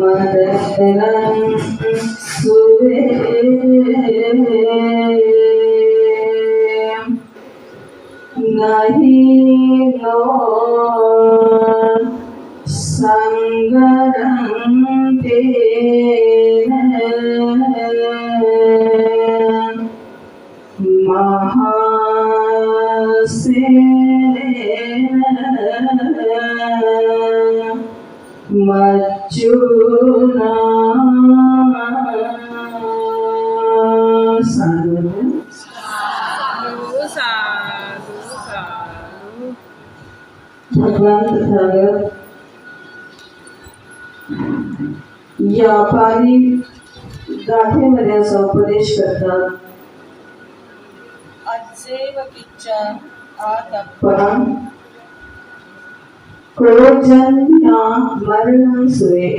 मदनं सुरे नहीं नो मज्जुना या पारी गाठेमध्ये असा उपदेश करतात. पण मरण सुरे.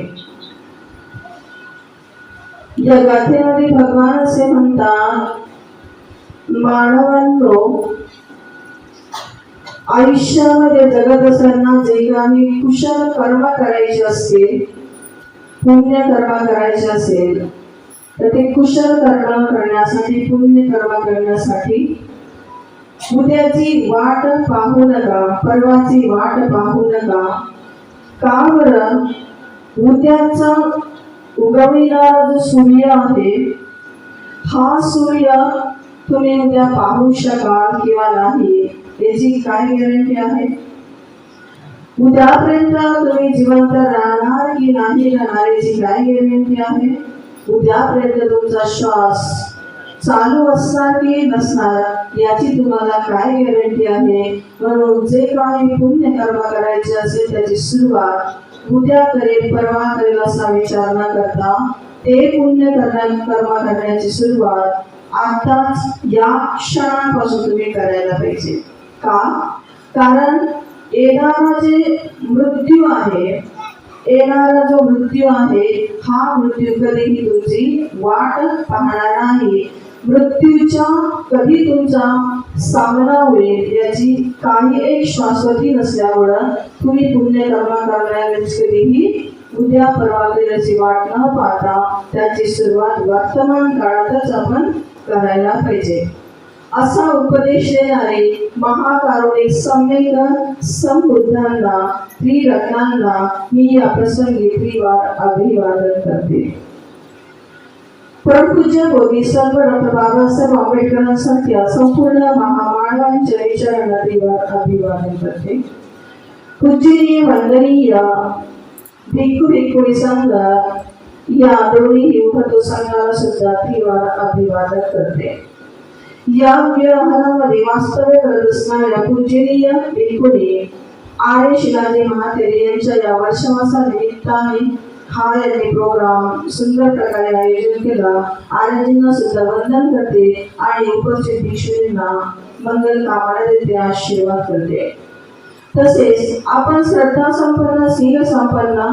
या गाथेमध्ये भगवान असे म्हणतात मानवांनो आयुष्यामध्ये जगत असताना जे काही कुशल कर्म करायचे असतील पुण्य कर्म करायचे असेल तर ते कुशल कर्म करण्यासाठी पुण्य कर्म करण्यासाठी उद्याची वाट पाहू नका परवाची वाट पाहू नका. का बरं? उद्याचा उगविणारा जो सूर्य आहे हा सूर्य तुम्ही उद्या पाहू शकाल किंवा नाही याची काय गॅरंटी आहे? उद्यापर्यंत तुम्ही जिवंत राहणार की नाही राहणारीची काय गॅरंटी आहे? उद्यापर्यंत तुमचा श्वास चालू असणार की नसणार याची तुम्हाला काय गॅरंटी आहे? म्हणून जे काही पुण्य कर्म करायचे असेल त्याची सुरुवात उद्या करेल परवा करेल असा विचार न करता ते पुण्य करण्या कर्म करण्याची सुरुवात आताच या क्षणापासून तुम्ही करायला पाहिजे. का? कारण येणारा जे मृत्यू आहे येणारा जो मृत्यू आहे हा मृत्यू कधीही तुमची वाट पाहणार नाही. मृत्यूच्या कधी तुमचा सामना होईल याची काही एक शाश्वती नसल्यामुळं तुम्ही पुण्यकर्म करण्यावेळेस कधीही उद्या परवा याची वाट न पाहता त्याची सुरुवात वर्तमान काळातच आपण करायला पाहिजे. असा उपदेश देणारे महाकारुणिक सम्यक समृद्धांना त्रिरत्नांना मी या प्रसंगी त्रिवार अभिवादन करते. परमपूज्य बोधी सर्व डॉक्टर बाबासाहेब आंबेडकरांसाठी संपूर्ण महामानवांच्या विचारांना त्रिवार अभिवादन करते. पूजनीय वंदनीय भिक्खू भिक्खुणी संघ या दोन्ही युवतो संघाला सुद्धा त्रिवार अभिवादन करते. या व्यवहारामध्ये वास्तव्य करत असणाऱ्या पूजनीय भिक्खुनी आर्य शिलाजी महातेरे यांच्या या वर्षवासा निमित्ताने हा यांनी प्रोग्राम सुंदर प्रकारे आयोजन केला आर्यजींना सुद्धा वंदन करते आणि उपस्थित भिक्षुरींना मंगल कामाला देते आशीर्वाद करते तसेच आपण श्रद्धा संपन्न शील संपन्न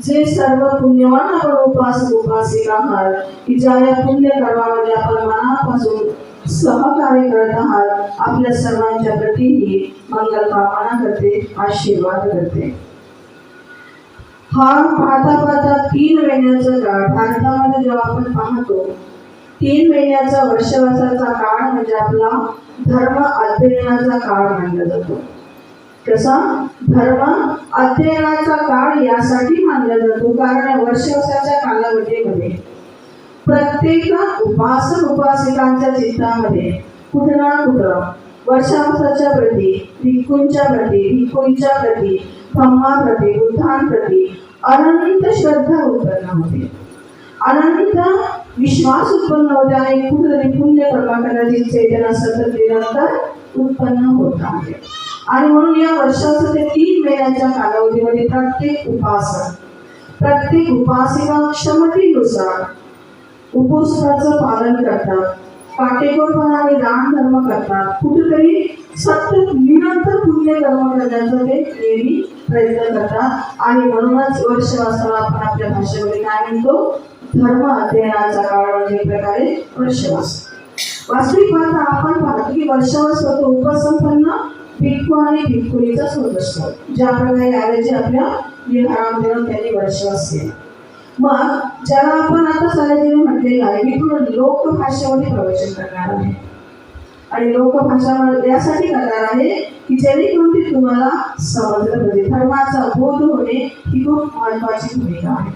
जे सर्व पुण्यवान आपण उपास उपासिक आहात की ज्या या पुण्य कर्मामध्ये आपण मनापासून सहकार्य करत आहात. आपल्या सर्वांच्या प्रतीही मंगल कामना करते आशीर्वाद करते. हा पाहता पाहता तीन महिन्याचा काळ भारतामध्ये जेव्हा आपण पाहतो तीन महिन्याचा वर्षवासाचा काळ म्हणजे आपला धर्म अध्ययनाचा काळ मानला जातो. कसा? धर्म अध्ययनाचा काळ यासाठी मानला जातो कारण वर्षवासाच्या कालावधीमध्ये प्रत्येक उपासक उपासिकांच्या चित्तामध्ये कुठं ना कुठं वर्षावसाच्या प्रती भिक्खूंच्या प्रती भिक्खूंच्या प्रती धम्माप्रती बुद्धांप्रती अनंत श्रद्धा उत्पन्न होते. अनंत विश्वास उत्पन्न होते आणि कुठेतरी पुण्य कर्म चेतना सतत निरंतर उत्पन्न होत आहे. आणि म्हणून या वर्षाचं ते तीन महिन्याच्या कालावधीमध्ये प्रत्येक उपासक प्रत्येक उपासिका क्षमतेनुसार उपोषणाचं पालन करतात. काटेकोरपणाने दान धर्म करतात. कुठेतरी सतत निरंतर पुण्य कर्म करण्याचा ते नेहमी प्रयत्न करतात. आणि म्हणूनच वर्ष वाचताना आपण आपल्या भाषेमध्ये काय म्हणतो? धर्म अध्ययनाचा काळ म्हणजे प्रकारे वर्षवास. वास्तविक पाहता आपण पाहतो की वर्षावास होतो उपसंपन्न भिक्खू आणि भिक्खुनीचाच होत असतो ज्या प्रकारे आल्याचे आपल्या विहारामध्ये त्यांनी वर्षवास केला. मग ज्याला आपण आता सराजीने म्हटलेलं आहे मी थोडं लोकभाषेमध्ये प्रवचन करणार आहे. आणि लोकभाषा यासाठी करणार आहे की जेणेकरून ते तुम्हाला समजलं पाहिजे. धर्माचा बोध होणे ही खूप महत्वाची भूमिका आहे.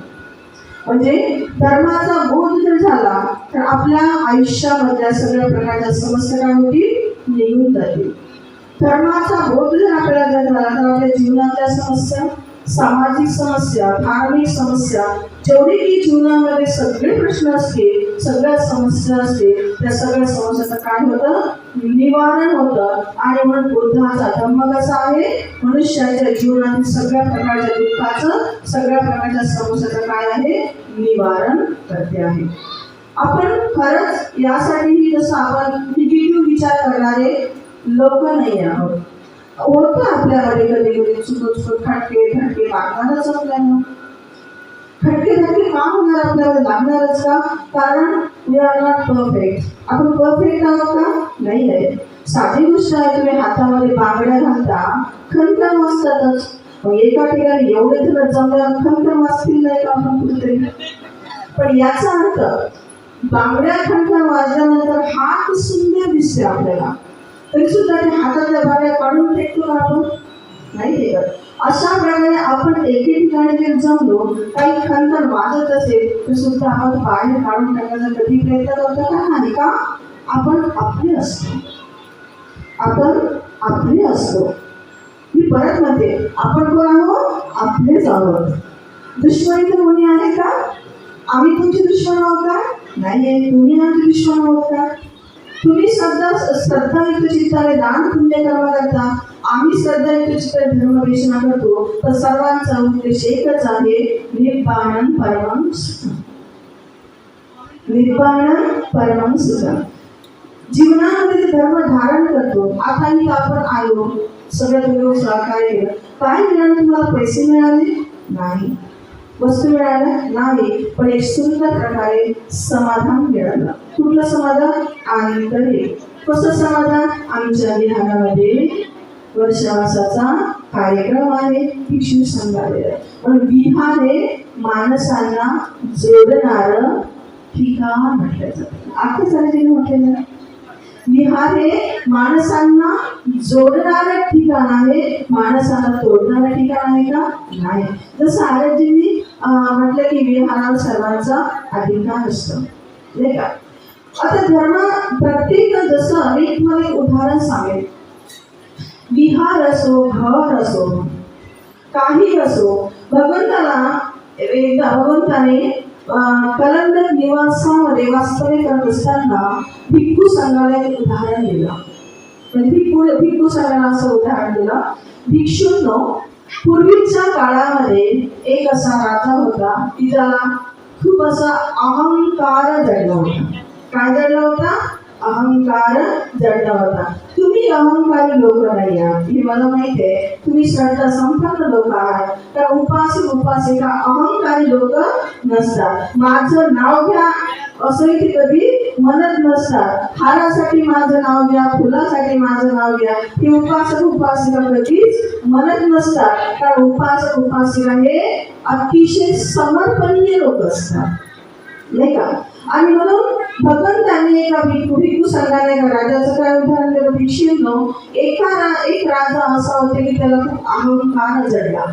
म्हणजे धर्माचा बोध जर झाला तर आपल्या आयुष्यामधल्या सगळ्या प्रकारच्या समस्या काय होतील? निघून जातील. धर्माचा बोध जर आपल्याला जर झाला तर आपल्या जीवनातल्या समस्या सामाजिक समस्या धार्मिक समस्या जेवढे की जीवनामध्ये सगळे प्रश्न असतील सगळ्या समस्या असतील त्या सगळ्या समस्याचं काय होतं? निवारण होतं. आणि म्हणून बुद्धाचा धम्म कसा आहे? मनुष्याच्या जीवनातील सगळ्या प्रकारच्या दुःखाचं सगळ्या प्रकारच्या समस्याचं काय आहे? निवारण करते आहे. आपण खरंच यासाठीही जसं आपण निगेटिव्ह विचार करणारे लोक नाही आहोत. होतं आपल्यामध्ये कधी कधी चुकत चुकत खटके खटके लागणारच आपल्याला. खटके खटके का होणार आपल्याला लागणारच का? कारण वी आर नॉट परफेक्ट आपण परफेक्ट आहोत का? नाही आहे. साधी गोष्ट आहे तुम्ही हातामध्ये बांगड्या घालता खनक्रम असतातच मग एका ठिकाणी एवढे तर जमल्यावर खनक्रम असतील नाही का आपण कुठेतरी? पण याचा अर्थ बांगड्या खणखण वाजल्यानंतर हात सुंदर दिसते आपल्याला. तरी सुद्धा त्या हातातल्या बाया काढून फेकतो का आपण? नाही फेकत अशा प्रकारे आपण एके ठिकाणी जर जमलो काही खंतर वाजत असेल तर सुद्धा आपण बाहेर काढून टाकण्याचा कधी प्रयत्न करतो का? नाही का? आपण आपले असतो. आपण आपले असतो. मी परत म्हणते आपण कोण आहोत? आपलेच आहोत. दुश्मनी तर कोणी आहे का? आम्ही तुमचे दुश्मन आहोत का? नाही आहे तुम्ही आमचे दुश्मन आहोत का? तुम्ही श्रद्धा श्रद्धायुक्त चित्ताने दान पुण्य करावा करता आम्ही श्रद्धायुक्त चित्ताने धर्मदेशना करतो. तर सर्वांचा उद्देश एकच आहे निर्वाणन परमं सुखम निर्वाणन परमं सुखम जीवनामध्ये धर्म धारण करतो. आता मी आपण आलो. सगळं तुम्ही सहकार्य. काय मिळालं तुम्हाला? पैसे मिळाले? नाही. वस्तू मिळाल्या नाही पण एक सुंदर प्रकारे समाधान मिळालं. कुठलं समाधान? आनंद कसं समाधान? आमच्या विहारामध्ये वर्षावासाचा कार्यक्रम आहे भिक्षू संघालय पण विहार हे माणसांना जोडणार ठिकाण म्हटलं जातं. आता सारखे म्हटलेलं विहार हे माणसांना जोडणारं ठिकाण आहे माणसांना तोडणारं ठिकाण आहे का? नाही. जसं आरोग्यनी म्हटलं की विहार सर्वांचा अधिकार असतो. नाही का? आता धर्म प्रत्येक जसं मी तुम्हाला एक उदाहरण सांगेल विहार असो घर असो काही असो भगवंताला एकदा भगवंताने कलंदर निवासामध्ये वास्तव्य करत असताना भिक्खू संघाला एक उदाहरण दिलं. म्हणजे भिक्खू भिक्खू संघाला असं उदाहरण दिलं. भिक्षूंनो पूर्वीच्या काळामध्ये एक असा राजा होता की ज्याला खूप असा अहंकार जडला होता. काय जडला होता? अहंकार जडला होता तुम्ही अहंकारी लोक नाही आहात हे मला माहीत आहे तुम्ही श्रद्धा संपन्न लोक आहात. तर उपासक उपासिका अहंकारी लोक नसतात. माझं नाव घ्या असंही ते कधी म्हणत नसतात. हारासाठी माझं नाव घ्या फुलासाठी माझं नाव घ्या हे उपासक उपासिका कधीच म्हणत नसतात. त्या उपासक उपासिका हे अतिशय समर्पणीय लोक असतात. नाही का? आणि म्हणून भगवंतांनी एका भिक्खू संघाने राजाचं काय उदाहरण दिलं भिक्षूंनो एका रा- एक राजा असा होता की त्याला खूप अहंकार जडला.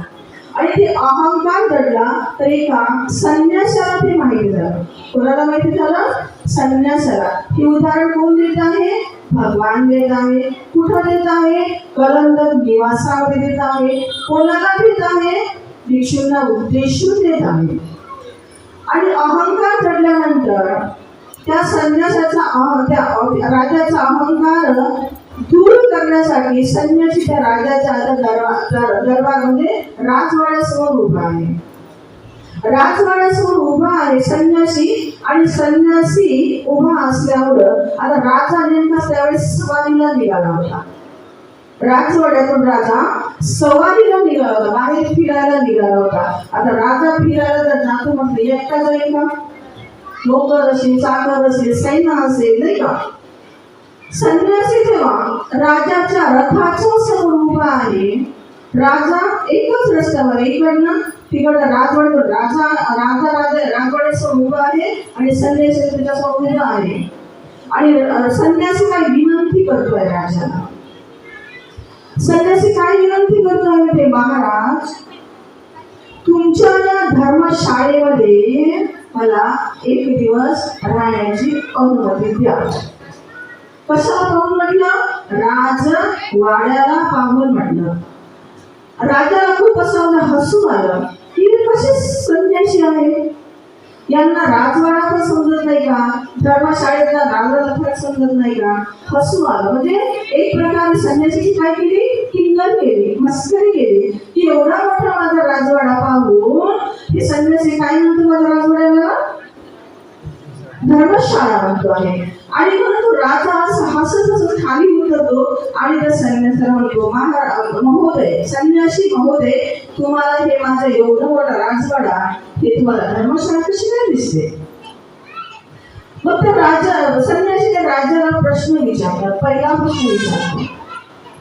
आणि ते अहंकार जडला तर एका संन्यासाला ते माहिती झालं. कोणाला माहिती झालं? संन्यासाला. हे उदाहरण कोण देत आहे? भगवान देत आहे. कुठं देत आहे? कलंदर निवासामध्ये देत आहे. कोणाला देत आहे? भिक्षूंना उद्देशून देत आहे. आणि अहंकार चढल्यानंतर त्या संन्यासाचा अह- त्या राजाचा अहंकार दूर करण्यासाठी संन्यासी त्या राजाच्या दरबार दरबार म्हणजे दरबारमध्ये राजवाड्यासमोर उभा आहे. राजवाड्यासमोर उभा आहे संन्यासी आणि संन्यासी उभा असल्यावर आता राजा नेमका त्यावेळेस सवारीला निघाला होता. राजवाड्यातून राजा सवारीला निघाला होता बाहेर फिरायला निघाला होता. आता राजा फिरायला जर जातो म्हटलं एकटा जाईल का? नोकर असेल चाकर असेल सैन्य असेल नाही का? संन्यासी जेव्हा राजाच्या रथाचा समोर उभा आहे. राजा एकच रस्त्यावर इकडनं तिकडं राजवड राजा राजा राजा राजवाड्यासमोर उभा आहे आणि संन्यासी त्याच्यासमोर उभा आहे. आणि संन्यासी काय विनंती करतोय राजाला. संन्यासी काय विनंती करतोय ते महाराज? तुमच्या या धर्मशाळेमध्ये मला एक दिवस राहण्याची अनुमती द्या. कशाला पाहून म्हटलं? राज वाड्याला पाहून म्हटलं. राजाला खूप असं हसू आलं. की कशी कसे आहे? यांना राजवाडा पण समजत नाही का? धर्मशाळेतला राजाला फरक समजत नाही का? हसू आलं. म्हणजे एक प्रकारे संन्यासीची काय केली? किंगल केले मस्करी केली. की एवढा मोठा माझा राजवाडा पाहून हे संन्यासी काय म्हणतो माझ्या राजवाड्याला? धर्मशाळा म्हणतो आहे. आणि म्हणून तो राजा असं हसत हसत खाली उतरतो आणि त्या संन्यासाला म्हणतो महाराज महोदय संन्यासी महोदय तुम्हाला हे माझा एवढा मोठा राजवाडा हे तुम्हाला धर्मशाळा कशी काय दिसते? मग त्या राजा संन्यासी त्या राजाला प्रश्न विचारतात पहिला प्रश्न विचारतो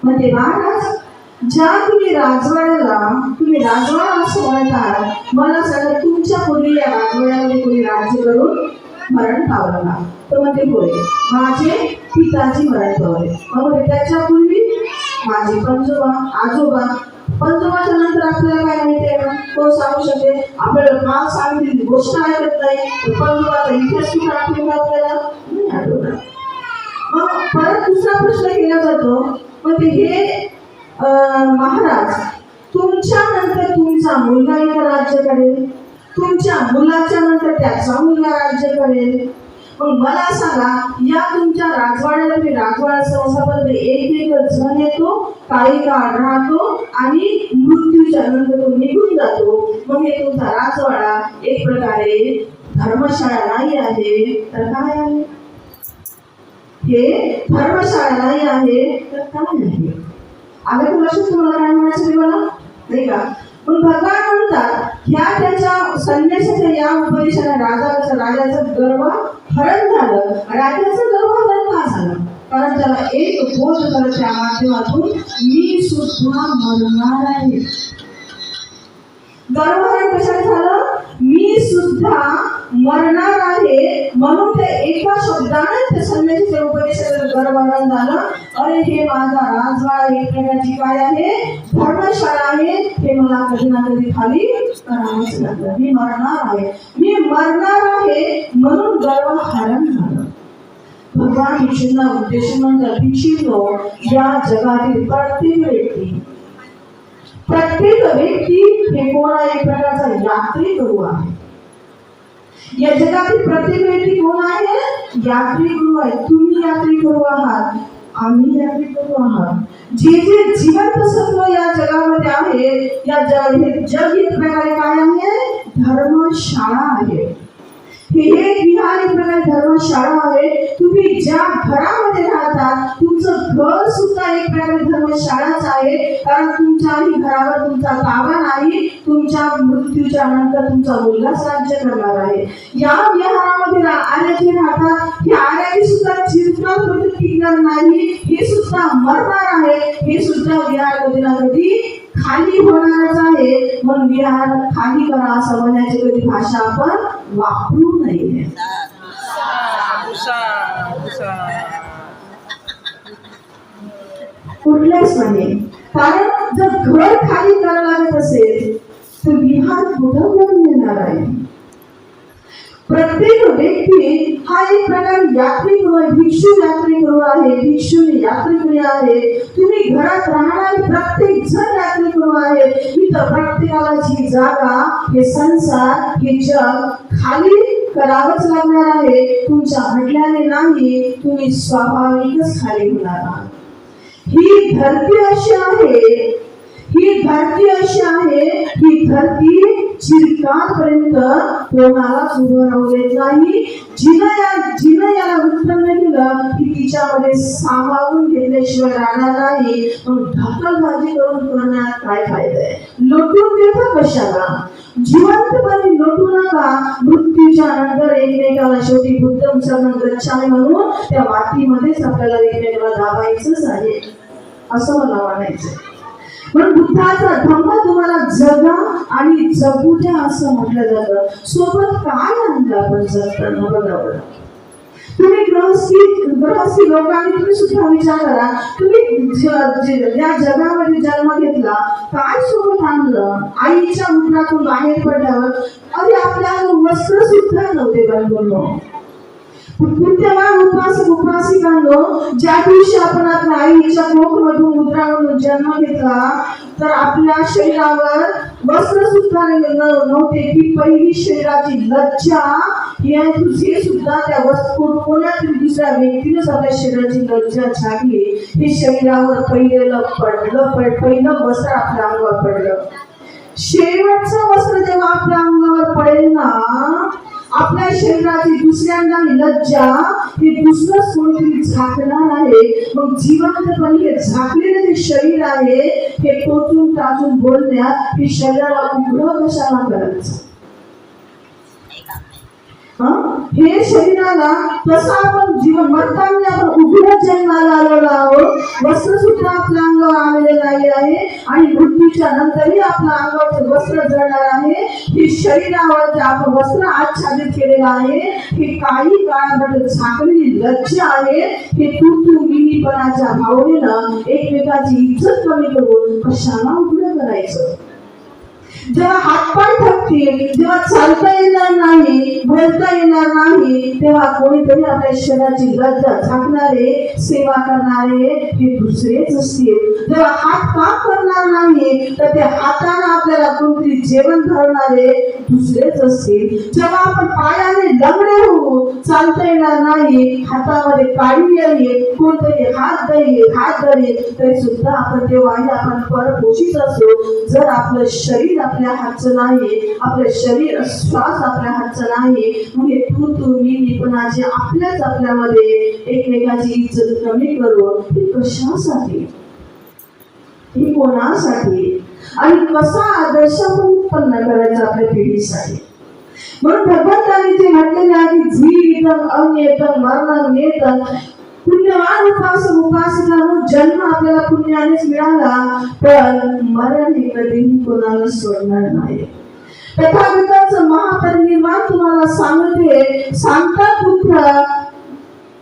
म्हणजे महाराज ज्या तुम्ही राजवाड्याला तुम्ही राजवाडा असं म्हणत आहात मला सांगा तुमच्या पूर्वी या राजवाड्यामध्ये कोणी राज्य करून मरण पावलं ना तर ते होय माझे पिताजी मरण पावले. मग त्याच्या पूर्वी माझे पंजोबा आजोबा. पंजोबाच्या नंतर आपल्याला काय माहिती आहे? का कोण सांगू शकते? आपल्याला काल सांगितलेली गोष्ट ऐकत नाही. पंजोबाचा इतिहास कुठे आठवतो आपल्याला? नाही आठवणार मग परत दुसरा प्रश्न केला जातो. मग ते हे महाराज तुमच्या नंतर तुमचा मुलगा इथं राज्य करेल. तुमच्या मुलाच्या नंतर त्याचा मुलगा राज्य करेल. मग मला सांगा या तुमच्या राजवाड्याला मी राजवाडा संस्थापर्यंत एक एक जण येतो काही काळ राहतो आणि मृत्यूच्या नंतर तो निघून जातो. मग हे तुमचा राजवाडा एक प्रकारे धर्मशाळा नाही आहे तर काय आहे? हे धर्मशाळा नाही आहे तर काय आहे? आलं का लक्षात तुम्हाला म्हणायचं ते मला नाही का? पण भगवान म्हणतात ह्या त्याच्या संन्यासाच्या या उपदेशाने राजाचं राजाचं गर्व हरण झालं. राजाचं गर्व हरण का झालं? कारण त्याला एक बोध झालं त्या माध्यमातून मी सुद्धा मरणार आहे. गर्वहरण कशाने झालं? मी सुद्धा मरणार आहे म्हणून ते एका शब्दाने ते संन्यासीच्या उपदेशाचं गर्वहरण झालं. अरे हे माझा राजवाडा एक प्रकारची काय आहे? धर्मशाळा आहे. हे मला कधी ना कधी खाली करावंच लागलं मी मरणार आहे. मी मरणार आहे म्हणून गर्व हरण झालं. भगवान भिक्षूंना उद्देश म्हणजे भिक्षितो या जगातील प्रत्येक व्यक्ती. प्रत्येक व्यक्ती हे कोणा एक प्रकारचा यात्री गुरु आहे. या जगातील प्रत्येक व्यक्ती कोण आहे? यात्री गुरु आहे. तुम्ही यात्री गुरु आहात. आम्ही यात्री गुरु आहात. जे जे जिवंत सत्व या जगामध्ये आहे या जग हे जग एक प्रकारे काय आहे? धर्मशाळा आहे. हे विहार एक प्रकारे धर्मशाळा आहे. तुम्ही ज्या घरामध्ये राहतात तुमचं घर सुद्धा एक प्रकारे धर्मशाळाच आहे. कारण तुमच्याही घरावर तुमचा ताबा नाही तुमच्या मृत्यूच्या नंतर तुमचा मुलगाच राज्य करणार आहे. या विहारामध्ये आल्याचे राहतात हे आर्याची सुद्धा चिरकाल टिकणार नाही. हे सुद्धा मरणार आहे. हे सुद्धा विहार कधी ना कधी खाली होणारच आहे. म्हणून विहार खाली करा असं म्हणण्याची कधी भाषा आपण वापरू नये. कुठल्याच म्हणे कारण जर घर खाली करायला लागत असेल तर विहार कुठं करून देणार आहे. प्रत्येक व्यक्ती हा एक प्रकार यात्रेकरू आहे भिक्षू यात्रेकरू आहे भिक्षुनी यात्रेकरी आहे. तुम्ही घरात राहणारे प्रत्येक जण यात्रेकरू आहे इथं प्रत्येकाला जी जागा हे संसार हे जग खाली करावंच लागणार आहे. तुमच्या म्हटल्याने नाही तुम्ही स्वाभाविकच खाली होणार आहात. ही धरती अशी आहे ही धरती अशी आहे ही धरती शिरकापर्यंत कोणालाच उभं राहू देत नाही. जिनं या जिनं याला उत्पन्न दिलं की तिच्यामध्ये सामावून घेतल्याशिवाय राहणार नाही. मग ढकलबाजी करून करण्यात काय फायदा आहे? लोटून देतं कशाला? जिवंतपणे लोटू नका. मृत्यूच्या नंतर एकमेकाला शेवटी बुद्धम सगळं गच्छामी म्हणून त्या मातीमध्येच आपल्याला एकमेकाला दाबायचंच आहे. असं मला म्हणायचं पण बुद्धाचा धम्म तुम्हाला जगा आणि जगू द्या असं म्हटलं जातं. सोबत काय आणलं आपण जगताना बघा बरं. तुम्ही गृहस्थी गृहस्थी लोकांनी तुम्ही सुद्धा विचार करा. तुम्ही या जगामध्ये जन्म घेतला काय सोबत आणलं? आईच्या उठरातून बाहेर पडल्यावर अरे आपल्याला वस्त्र सुद्धा नव्हते बनवून पुण्यवान उपवास उपवासिकांनो ज्या दिवशी आपण आपल्या आईच्या कोकमधून उदरावरून जन्म घेतला तर आपल्या शरीरावर वस्त्र सुद्धा नव्हते. ती पहिली शरीराची लज्जा या सुद्धा त्या वस्तू कोणातरी दुसऱ्या व्यक्तीनेच आपल्या शरीराची लज्जा झाली हे शरीरावर पहिलेलं पडलं पड- पहिलं वस्त्र आपल्या अंगावर पडलं. शेवटचं वस्त्र जेव्हा आपल्या अंगावर पडेल ना आपल्या शरीराची दुसऱ्यांदा लज्जा हे दुसरंच कोणीतरी झाकणार आहे. मग जिवंतपणे हे झाकलेलं जे शरीर आहे हे टोचून टाचून बोलण्यात हे शरीराला उघडं कशाला करायचं? हे शरीराला तसं आपण जीवन मरताना आपण उभ्या जन्माला आलेलो आहोत. वस्त्र सुद्धा आपल्या अंगावर आलेले नाही आहे आणि मृत्यूच्या नंतरही आपलं अंगावरचं वस्त्र जळणार आहे. हे शरीरावर आपण वस्त्र आच्छादित केलेलं आहे. हे काही काळामध्ये झाकलेली लज्जा आहे. हे तू तू मिनीपणाच्या भावनेनं एकमेकाची इज्जत कमी करून कशाला उघडं करायचं? जेव्हा हातपाय थकतील जेव्हा चालता येणार नाही बोलता येणार नाही तेव्हा कोणीतरी आपल्या शरीराची लज्जा झाकणारे सेवा करणारे हे दुसरेच असतील. जेव्हा हात काम करणार नाही तर ते हाताने आपल्याला कोणतरी जेवण धरणारे दुसरेच असतील. जेव्हा आपण पायाने लंगडे होऊ चालता येणार नाही हातामध्ये काळी येईल कोणतरी हात देईल हात धरेल तरी सुद्धा आपण तेव्हाही आपण परपोषित असतो जर आपलं शरीर आपल्या हातचं नाही आपलं शरीर श्वास आपल्या हातचं नाही. म्हणजे तू तू मी मी पणाचे आपल्याच आपल्यामध्ये एकमेकाची इज्जत कमी करून हे कशासाठी? हे कोणासाठी? आणि कसा आदर्श उत्पन्न करायचा आपल्या पिढीसाठी? म्हणून भगवंतांनी जे म्हटलेले आहे की जीवितम अनियतम मरणम येतं पुण्यवान उपासक उपासकांना जन्म आपल्याला पुण्यानेच मिळाला पण मरण हे कधीही कोणाला सोडणार नाही. तथागताचं महापरिनिर्वाण तुम्हाला सांगते सांगतात पुत्र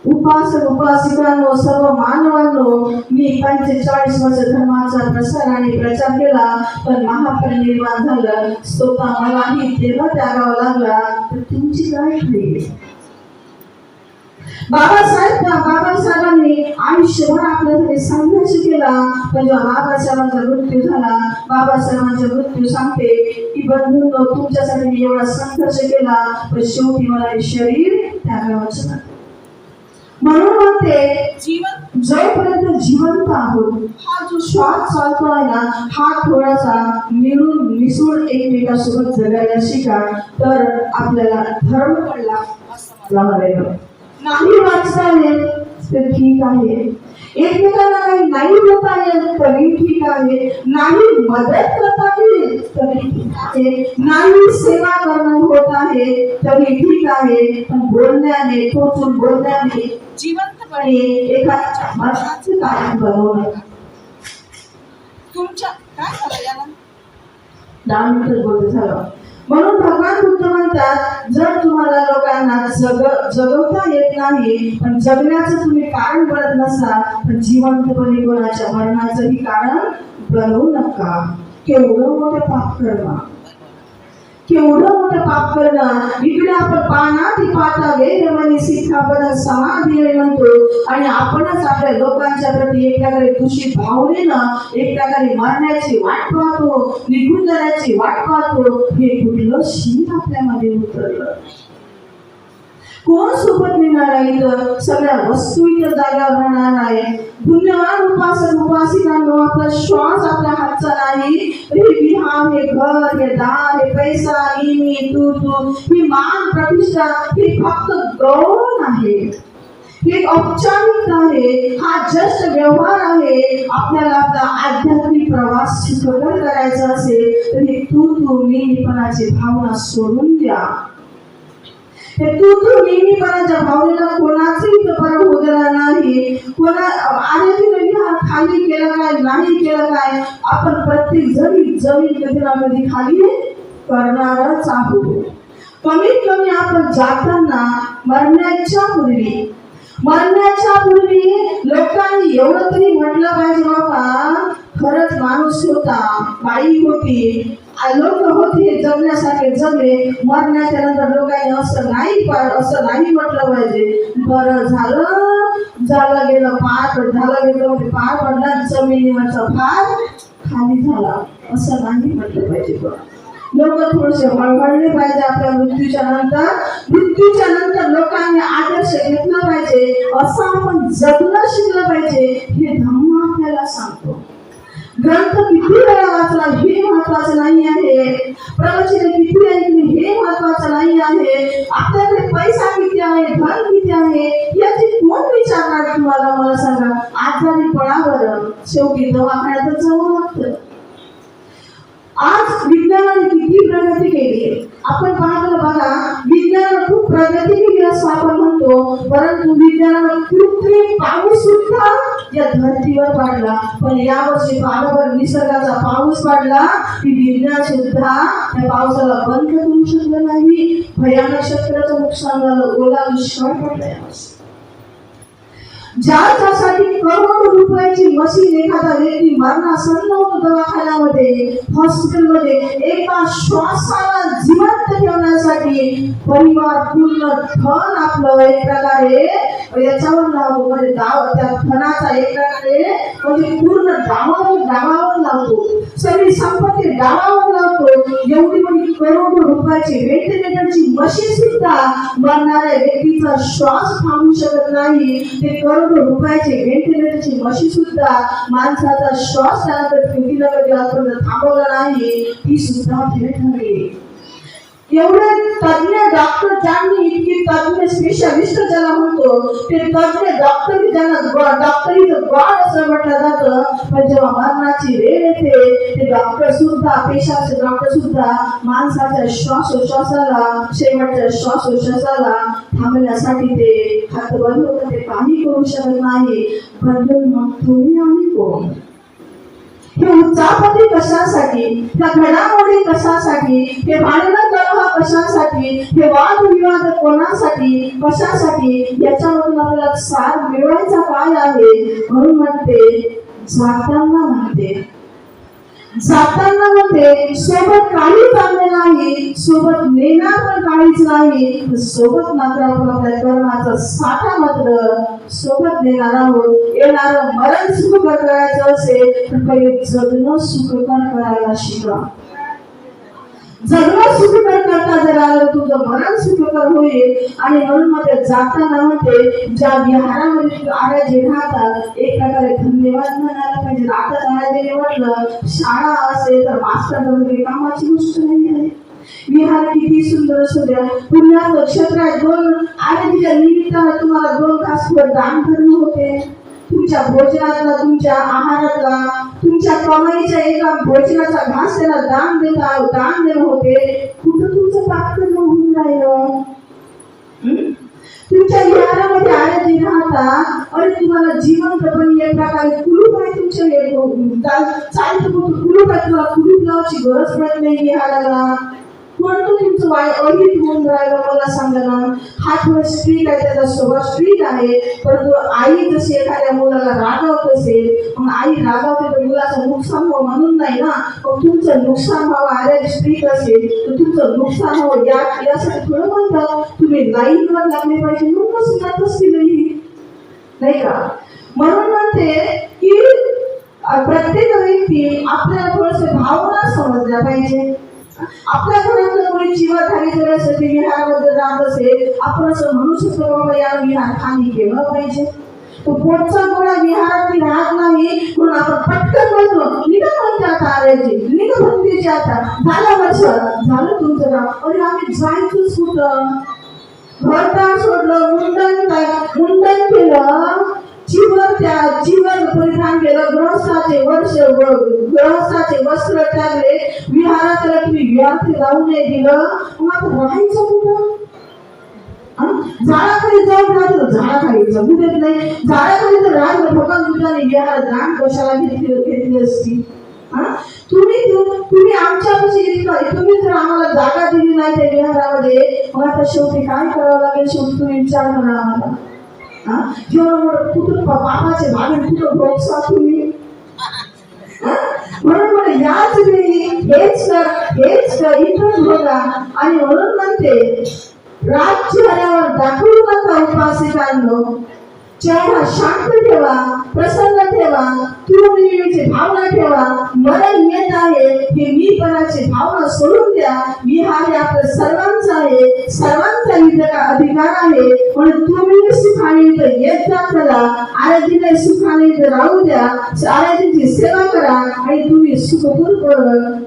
उपासक उपासिकांनो सर्व मानवांनो मी पंचेचाळीस वर्ष धर्माचा प्रसार आणि प्रचार केला पण महापरिनिर्वाण झालं. स्वतः मलाही तेव्हा त्यागावं लागला तर तुमची काय बाबासाहेब बाबासाहेबांनी आयुष्यभर आपल्यासाठी संघर्ष केला. पण जेव्हा बाबासाहेबांचा मृत्यू झाला बाबासाहेबांचा मृत्यू सांगते की बंधू तुमच्यासाठी मी एवढा संघर्ष केला पण शेवटी मला हे शरीर त्यागावंच लागलं म्हणून म्हणते जीवन जोपर्यंत जिवंत आहोत हा जो श्वास चालतो आहे ना हा थोडासा मिळून मिसळून एकमेकासोबत जगायला शिका तर आपल्याला धर्म कळला नाही वाचता येत तर ठीक आहे. एकमेकांना काही नाही होता येत तरी ठीक आहे. नाही मदत करता येईल तरी ठीक आहे. नाही सेवा करणं होत आहे तरी ठीक आहे. पण बोलण्याने टोचून बोलण्याने जिवंतपणे एखाद्याच्या एखाद्या मनाचं कारण बनवणं. तुमच्या काय झालं याला दहा मिनिटं बोलत झालं म्हणून भगवान बुद्ध म्हणतात जर तुम्हाला लोकांना जग जगवता येत नाही पण जगण्याचं तुम्ही कारण बनत नसाल तर जिवंतपणे कोणाच्या मरणाचंही कारण बनवू नका. केवढं मोठं पाप करणं केवढं मोठं पाप करणं इकडे आपण पाना ती पाता वेरमणी सिखापद समाधी म्हणतो आणि आपणच आपल्या लोकांच्या प्रती एक प्रकारे दूषित भावनेनं एक प्रकारे मरण्याची वाट पाहतो निघून जाण्याची वाट पाहतो हे कुठलं शील आपल्यामध्ये उतरलं? कोण सोबत नेणार आहे इथं? सगळ्या वस्तू इथं जागा राहणार आहे. पुण्यवान उपासक उपासिकांनो आपला श्वास आपल्या हातचा नाही. हे विहार हे घर हे दार हे पैसा मी मी तू तू. ही मान प्रतिष्ठा हे फक्त गौण आहे. हे एक औपचारिकता आहे. हा जस्ट व्यवहार आहे. आपल्याला आपला आध्यात्मिक प्रवास सुखकर करायचा असेल तर तू तू मी निपणाची भावना सोडून द्या. हे तू तू नेहमीपणाच्या भावनेला कोणाचंही परवा होऊ देणार नाही. कोणा आहे तुम्ही हा खाली केलं काय नाही केलं काय? आपण प्रत्येक जणी जमीन कधी ना कधी खाली करणारच आहोत. कमीत कमी आपण जाताना मरण्याच्या पूर्वी मरण्याच्या पूर्वी लोकांनी एवढं तरी म्हटलं पाहिजे बाबा खरंच माणूस होता बाई होती. लोक होते जगण्यासाठी जगले. मरण्याच्या नंतर लोकांनी असं नाही असं नाही म्हटलं पाहिजे. बरं झालं. झालं गेलं पार झालं गेलं म्हणजे पार पडला जमिनीवरचा फार खाली झाला. असं नाही म्हटलं पाहिजे. बरं लोक थोडेसे वळवळले पाहिजे आपल्या मृत्यूच्या नंतर. मृत्यूच्या नंतर लोकांनी आदर्श घेतला पाहिजे. असं आपण जगणं शिकलं पाहिजे. हे धम्म आपल्याला सांगतो. ग्रंथ किती वेळा वाचला हे महत्वाचं नाही आहे. प्रवचने किती ऐकली हे महत्वाचं नाही आहे. आपल्याकडे पैसा किती आहे धन किती आहे याची कोण विचारणार तुम्हाला? मला सांगा. आजारी पडा बरं. शेवटी दवाखान्यात जाऊ लागतं. आज विज्ञानाने किती प्रगती केली आपण पाहतो बघा विज्ञान खूप प्रगती केली असं आपण म्हणतो परंतु विज्ञानाने कृत्रिम पाऊस सुद्धा या धरतीवर पाडला. पण यावर्षी पाण्यावर निसर्गाचा पाऊस पाडला की विज्ञान सुद्धा त्या पावसाला बंद करू शकलं नाही. भयानक शेतकऱ्याचं नुकसान झालं ओला दुष्काळ पडला यावर्षी ज्याच्यासाठी करोडो रुपयाची मशीन एखादा व्यक्ती मरणासन्न होतो दवाखान्यामध्ये हॉस्पिटलमध्ये एका श्वासाला जिवंत ठेवण्यासाठी परिवार पूर्ण धन आपलं एक प्रकारे याच्यावर लावतो म्हणजे दाव त्या धनाचा एक प्रकारे म्हणजे पूर्ण डावावर डावावर लावतो. सगळी संपत्ती डावावर लावतो. एवढी करोडो रुपयाची व्हेंटिलेटरची मशीन सुद्धा मरणाऱ्या व्यक्तीचा श्वास थांबू शकत नाही. ते करोडो रुपयाचे व्हेंटिलेटरची मशीन सुद्धा माणसाचा श्वास त्यानंतर कधी कधी थांबवला नाही ती सुद्धा भेट ठरली एवढं तज्ञ डॉक्टर ज्यांनी इतकी तज्ञ स्पेशलिस्ट ज्याला म्हणतो ते तज्ञ डॉक्टर ज्यांना डॉक्टर इज गॉड असं म्हटलं जातं पण जेव्हा मरणाची वेळ येते ते डॉक्टर सुद्धा पेशाचे डॉक्टर सुद्धा माणसाच्या श्वासोश्वासाला शेवटच्या श्वासोश्वासाला थांबण्यासाठी ते हात बंद होतं ते काही करू शकत नाही. बंधन मग तुम्ही आम्ही कोण? हे उच्चापती कशासाठी त्या घडामोडी कशासाठी हे भांडण कलह कशासाठी हे वादविवाद कोणासाठी कशासाठी याच्यामधून आपल्याला सार मिळवायचा काय आहे म्हणून म्हणते जाताना म्हणते. जाताना म्हणते सोबत काही चालले नाही सोबत नेणार पण काहीच नाही सोबत मात्र आपण आपल्या कर्माचा साठा मात्र सोबत नेणार आहोत. येणार मरण सुखकर करायचं असेल तर पहिले जगणं सुखकर करायला शिका. जगणं सुखकर करता जर आलं तुझं मरण सुखकर होईल. आणि म्हणून मग जाताना म्हणते ज्या विहारामध्ये आराजे राहतात एक प्रकारे धन्यवाद म्हणायला पाहिजे. आता आराजे म्हटलं शाळा असेल तर मास्टर वगैरे कामाची गोष्ट नाही आहे. विहार किती सुंदर असू द्या. पुण्याचं क्षेत्र आहे. दोन आरतीच्या निमित्तानं तुम्हाला दोन तास दान करणं होते. तुमच्या भोजनातला तुमच्या आहारातला तुमच्या कमाईच्या एका भोजनाचा घास त्याला दान देता दान देणं होते. कुठं तुमचं पाककर्म होऊन राहिलं? तुमच्या विहारामध्ये आरती राहता अरे तुम्हाला जीवन जिवंतपणे एक प्रकारे कुलूप आहे तुमच्या हे चाल- चालतं कुलूप आहे तुम्हाला कुलूप लावायची गरज पडत नाही विहाराला कोणतं तुमचं वाय अहित होऊन राहिलं मला सांगा ना. हा थोडा स्ट्रीट आहे त्याचा स्वभाव स्ट्रीट आहे परंतु आई जशी एखाद्या मुलाला रागावत असेल मग आई रागावते तर मुलाचं नुकसान व्हावं म्हणून नाही ना. मग तुमचं नुकसान व्हावं आर्या स्ट्रीट असेल तर तुमचं नुकसान व्हावं या यासाठी थोडं म्हणतात. तुम्ही लाईनवर लागले पाहिजे म्हणूनच सुद्धा तशी नाही नाही का? म्हणून म्हणते की प्रत्येक व्यक्ती आपल्याला थोडस भावना समजल्या पाहिजे. आपल्या घरातून कोणी जीवा धारी करण्यासाठी विहारामध्ये जात असेल आपण असं म्हणू शकतो बाबा या विहार खाली गेलं पाहिजे. तो पोटचा गोळा विहारात राहत नाही म्हणून आपण पटकन म्हणतो निघ म्हणते आता आल्याची निघ म्हणतेची आता. झालं वर्ष झालं तुमचं नाव अरे आम्ही जायचंच कुठं? घरदार सोडलं मुंडन काय- मुंडन केलं. जीवन त्या जीवन परिधान केलं गृहस्थाचे वर्ष गृहस्थाचे वस्त्र टाकले. विहारात तुम्ही व्यर्थ जाऊ नये दिलं. मग राहायचं कुठं? हा? झाडाखाली जाऊन राहिलं झाडाखाली जगू देत नाही. झाडाखाली तर राहत भगवान बुद्धाने विहार दान कशाला घेतली घेतली असती? तुम्ही तुम्ही आमच्यापाशी इतकं- तुम्ही जर आम्हाला जागा दिली नाही त्या विहारामध्ये मग आता शेवटी काय करावं लागेल? शेवटी तुम्ही विचार करा आम्हाला. हा? जेवढं मोठं कुठं पा- कुठं भोगसा तुम्ही म्हणून मला याच वेळी हेच कर हेच कर इथं बघा. आणि म्हणून म्हणते राज्य आल्यावर दाखवू नका उपासिकांनो चेहरा शांत ठेवा प्रसन्न ठेवा तुरमिळीची भावना ठेवा. मरण येत आहे हे मीपणाची भावना सोडून द्या. मी हे आपलं सर्वांचं आहे. सर्वांचा इथं अधिकार आहे. म्हणून तुम्ही सुखाने तर येत जा करा आराधीने सुखाने तर राहू द्या. आराधीची सेवा करा आणि तुम्ही सुखपूर्वक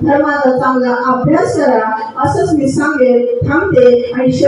धर्माचा चांगला अभ्यास करा. असंच मी सांगेल थांबते आणि शेवटी